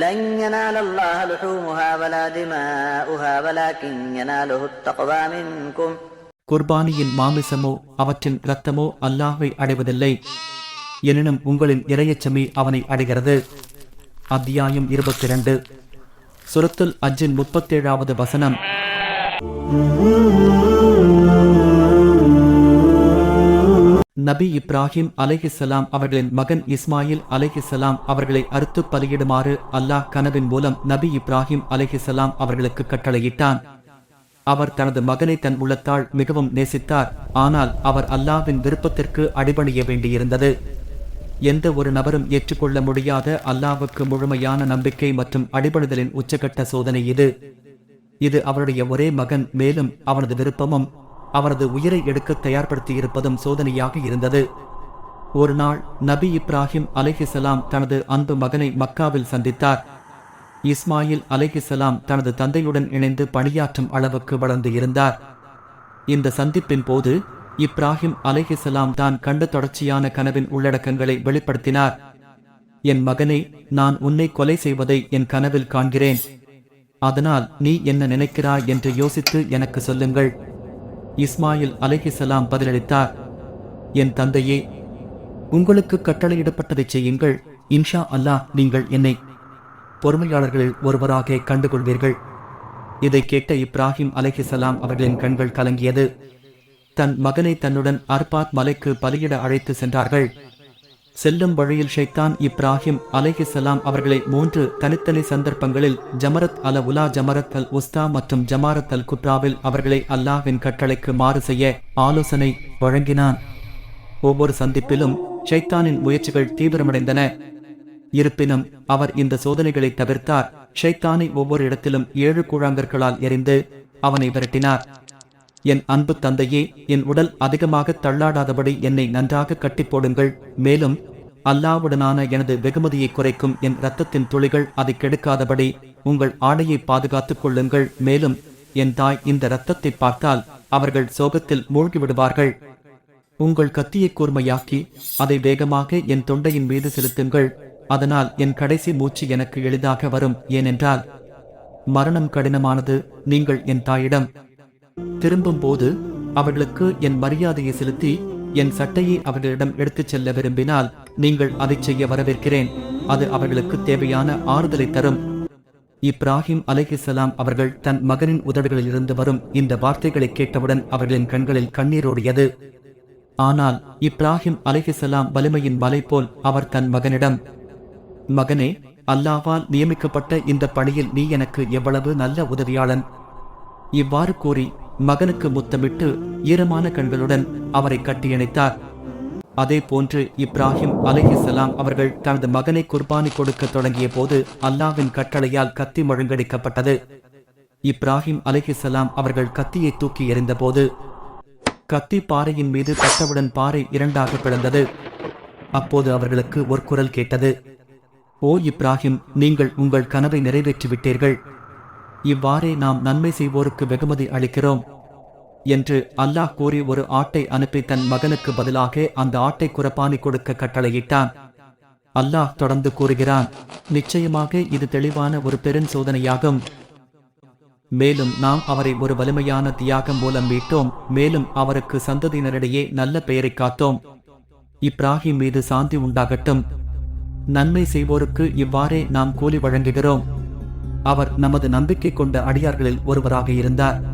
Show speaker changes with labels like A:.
A: لن ينال الله لحومها ولا دماؤها ولكن يناله التقوى منكم
B: குர்பானியின் மாமிசமோ அவற்றின் இரத்தமோ அல்லாஹ்வை அடைவதில்லை எனினும் உங்களின் இரையச்சமே அவனை அடைகிறது அத்தியாயம் இருபத்தி இரண்டு சுரத்துல் அஜின் முப்பத்தேழாவது வசனம் நபி இப்ராஹிம் அலைஹிஸ்ஸலாம் அவர்களின் மகன் இஸ்மாயில் அலைஹிஸ்ஸலாம் அவர்களை அறுத்து பலியிடுமாறு அல்லாஹ் கனவின் மூலம் நபி இப்ராஹிம் அலைஹிஸ்ஸலாம் அவர்களுக்கு கட்டளையிட்டான். அவர் தனது மகனை தன் உள்ளத்தால் மிகவும் நேசித்தார். ஆனால் அவர் அல்லாஹ்வின் விருப்பத்திற்கு அடிபணிய வேண்டியிருந்தது. எந்த ஒரு நபரும் ஏற்றுக்கொள்ள முடியாத அல்லாவுக்கு முழுமையான நம்பிக்கை மற்றும் அடிபணிதலின் உச்சகட்ட சோதனை இது. இது அவருடைய ஒரே மகன் மேலும் அவனது விருப்பமும் அவரது உயிரை எடுக்க தயார்படுத்தியிருப்பதும் சோதனையாக இருந்தது. ஒரு நாள் நபி இப்ராஹிம் அலைஹிசலாம் தனது அன்பு மகனை மக்காவில் சந்தித்தார். இஸ்மாயில் அலைஹிசலாம் தனது தந்தையுடன் இணைந்து பணியாற்றும் அளவுக்கு வளர்ந்து இருந்தார். இந்த சந்திப்பின் போது இப்ராஹிம் அலைஹிசலாம் தான் கண்ட தொடர்ச்சியான கனவின் உள்ளடக்கங்களை வெளிப்படுத்தினார். என் மகனை நான் உன்னை கொலை செய்வதை என் கனவில் காண்கிறேன். அதனால் நீ என்ன நினைக்கிறாய் என்று யோசித்து எனக்கு சொல்லுங்கள். இஸ்மாயில் அலைஹிசலாம் பதிலளித்தார். என் தந்தையே உங்களுக்கு கட்டளையிடப்பட்டதைச் செய்யுங்கள். இன்ஷா அல்லாஹ் நீங்கள் என்னை பொறுமையாளர்களில் ஒருவராக கண்டுகொள்வீர்கள். இதை கேட்ட இப்ராஹிம் அலஹிசலாம் அவர்களின் கண்கள் கலங்கியது. தன் மகனை தன்னுடன் அர்பாத் மலைக்கு பலியிட அழைத்து சென்றார்கள். செல்லும் வழியில் ஷைத்தான் இப்ராஹிம் அலைஹிசலாம் அவர்களை மூன்று தனித்தனி சந்தர்ப்பங்களில் ஜமரத் அல உலா ஜமரத் அல் உஸ்தா மற்றும் ஜமாரத் அல் குப்ராவில் அவர்களை அல்லாஹ்வின் கட்டளைக்கு மாறு செய்ய ஆலோசனை வழங்கினான். ஒவ்வொரு சந்திப்பிலும் ஷைத்தானின் முயற்சிகள் தீவிரமடைந்தன. இருப்பினும் அவர் இந்த சோதனைகளை தவிர்த்தார். ஷைத்தானை ஒவ்வொரு இடத்திலும் ஏழு கூழாங்கற்களால் எரிந்து அவனை விரட்டினார். என் அன்பு தந்தையே என் உடல் அதிகமாக தள்ளாடாதபடி என்னை நன்றாக கட்டி போடுங்கள். மேலும் அல்லாவுடனான எனது வெகுமதியை குறைக்கும் என் இரத்தத்தின் துளிகள் அதை கெடுக்காதபடி உங்கள் ஆடையை பாதுகாத்துக் கொள்ளுங்கள். மேலும் என் தாய் இந்த இரத்தத்தை பார்த்தால் அவர்கள் சோகத்தில் மூழ்கி விடுவார்கள் உங்கள் கத்தியை கூர்மையாக்கி அதை வேகமாக என் தொண்டையின் மீது செலுத்துங்கள். அதனால் என் கடைசி மூச்சு எனக்கு எளிதாக வரும். ஏனென்றால் மரணம் கடினமானது நீங்கள் என் தாயிடம் திரும்பும் போது அவர்களுக்கு என் மரியாதையை செலுத்தி என் சட்டையை அவர்களிடம் எடுத்துச் செல்ல விரும்பினால் நீங்கள் அதைச் செய்ய வரவேற்கிறேன். அது அவர்களுக்கு தேவையான ஆறுதலை தரும். இப்ராஹிம் அலைஹிசலாம் அவர்கள் தன் மகனின் உதடுகளில் இருந்து வரும் இந்த வார்த்தைகளை கேட்டவுடன் அவர்களின் கண்களில் கண்ணீரோடியது ஆனால் இப்ராஹிம் அலைஹிசலாம் வலிமையின் மலை போல் அவர் தன் மகனிடம் மகனே அல்லாவால் நியமிக்கப்பட்ட இந்த பணியில் நீ எனக்கு எவ்வளவு நல்ல உதவியாளன்? இவ்வாறு கூறி மகனுக்கு முத்தமிட்டு ஈரமான கண்களுடன் அவரை கட்டியணைத்தார். அதே போன்று இப்ராஹிம் அலைஹிஸ்ஸலாம் அவர்கள் தனது மகனை குர்பானி கொடுக்க தொடங்கிய போது அல்லாவின் கட்டளையால் கத்தி முழங்கடிக்கப்பட்டது. இப்ராஹிம் அலைஹிஸ்ஸலாம் அவர்கள் கத்தியை தூக்கி எறிந்தபோது கத்தி பாறையின் மீது பட்டவுடன் பாறை இரண்டாக பிளந்தது. அப்போது அவர்களுக்கு ஒரு குரல் கேட்டது ஓ இப்ராஹிம் நீங்கள் உங்கள் கனவை நிறைவேற்றி விட்டீர்கள் இவ்வாறே நாம் நன்மை செய்வோருக்கு வெகுமதி அளிக்கிறோம். என்று அல்லாஹ் கூறி ஒரு ஆட்டை அனுப்பி தன் மகனுக்கு பதிலாக அந்த ஆட்டை குரப்பானி கொடுக்க கட்டளையிட்டான். அல்லாஹ் தொடர்ந்து கூறுகிறான் நிச்சயமாக இது தெளிவான ஒரு பெருஞ்சோதனையாகும் மேலும் நாம் அவரை ஒரு வலிமையான தியாகம் மூலம் மீட்டோம் மேலும் அவருக்கு சந்ததியினரிடையே நல்ல பெயரை காத்தோம். இப்ராஹிம் மீது சாந்தி உண்டாகட்டும். நன்மை செய்வோருக்கு இவ்வாறே நாம் கூலி வழங்குகிறோம். அவர் நமது நம்பிக்கை கொண்ட அடியார்களில் ஒருவராக இருந்தார்.